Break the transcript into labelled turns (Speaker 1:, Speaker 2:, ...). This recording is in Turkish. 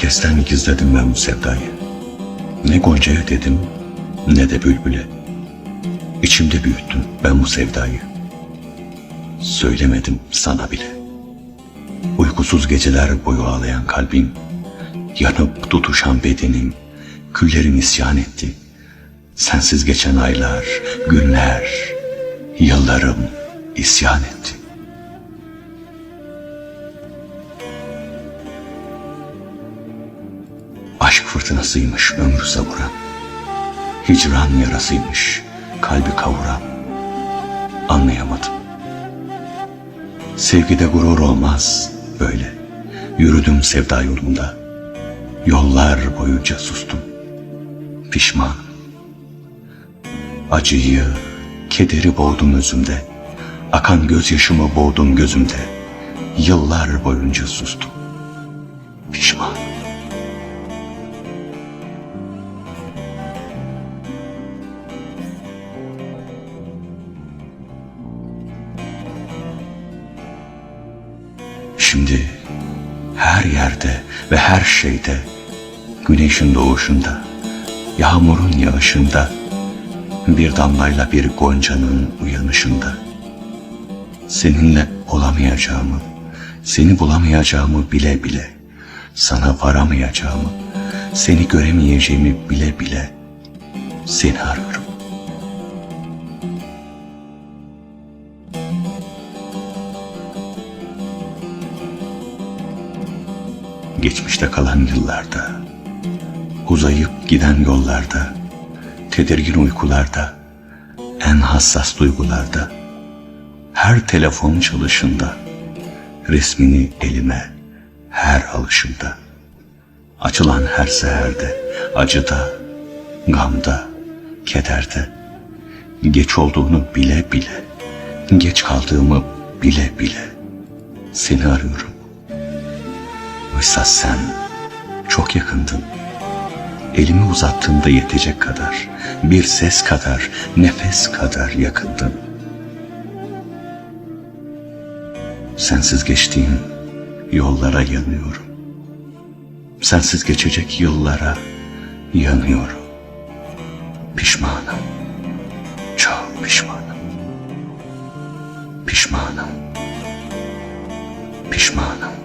Speaker 1: Herkesten gizledim ben bu sevdayı. Ne Gonca'ya dedim ne de Bülbül'e. İçimde büyüttüm ben bu sevdayı. Söylemedim sana bile. Uykusuz geceler boyu ağlayan kalbim, yanıp tutuşan bedenim, küllerim isyan etti. Sensiz geçen aylar, günler, yıllarım isyan etti. Aşk fırtınasıymış ömrü savuran. Hicran yarasıymış kalbi kavuran. Anlayamadım. Sevgide gurur olmaz böyle. Yürüdüm sevda yolunda. Yollar boyunca sustum. Pişman. Acıyı, kederi boğdum özümde. Akan gözyaşımı boğdum gözümde. Yıllar boyunca sustum. Pişman. Şimdi her yerde ve her şeyde güneşin doğuşunda, yağmurun yağışında, bir damlayla bir goncanın uyanışında seninle olamayacağımı, seni bulamayacağımı bile bile, sana varamayacağımı, seni göremeyeceğimi bile bile seni arıyorum. Geçmişte kalan yıllarda, uzayıp giden yollarda, tedirgin uykularda, en hassas duygularda, her telefon çalışında, resmini elime, her alışımda, açılan her seherde, acıda, gamda, kederde, geç olduğunu bile bile, geç kaldığımı bile bile seni arıyorum. Oysa sen çok yakındın. Elimi uzattığımda yetecek kadar, bir ses kadar, nefes kadar yakındın. Sensiz geçtiğim yollara yanıyorum. Sensiz geçecek yıllara yanıyorum. Pişmanım. Çok pişmanım. Pişmanım. Pişmanım.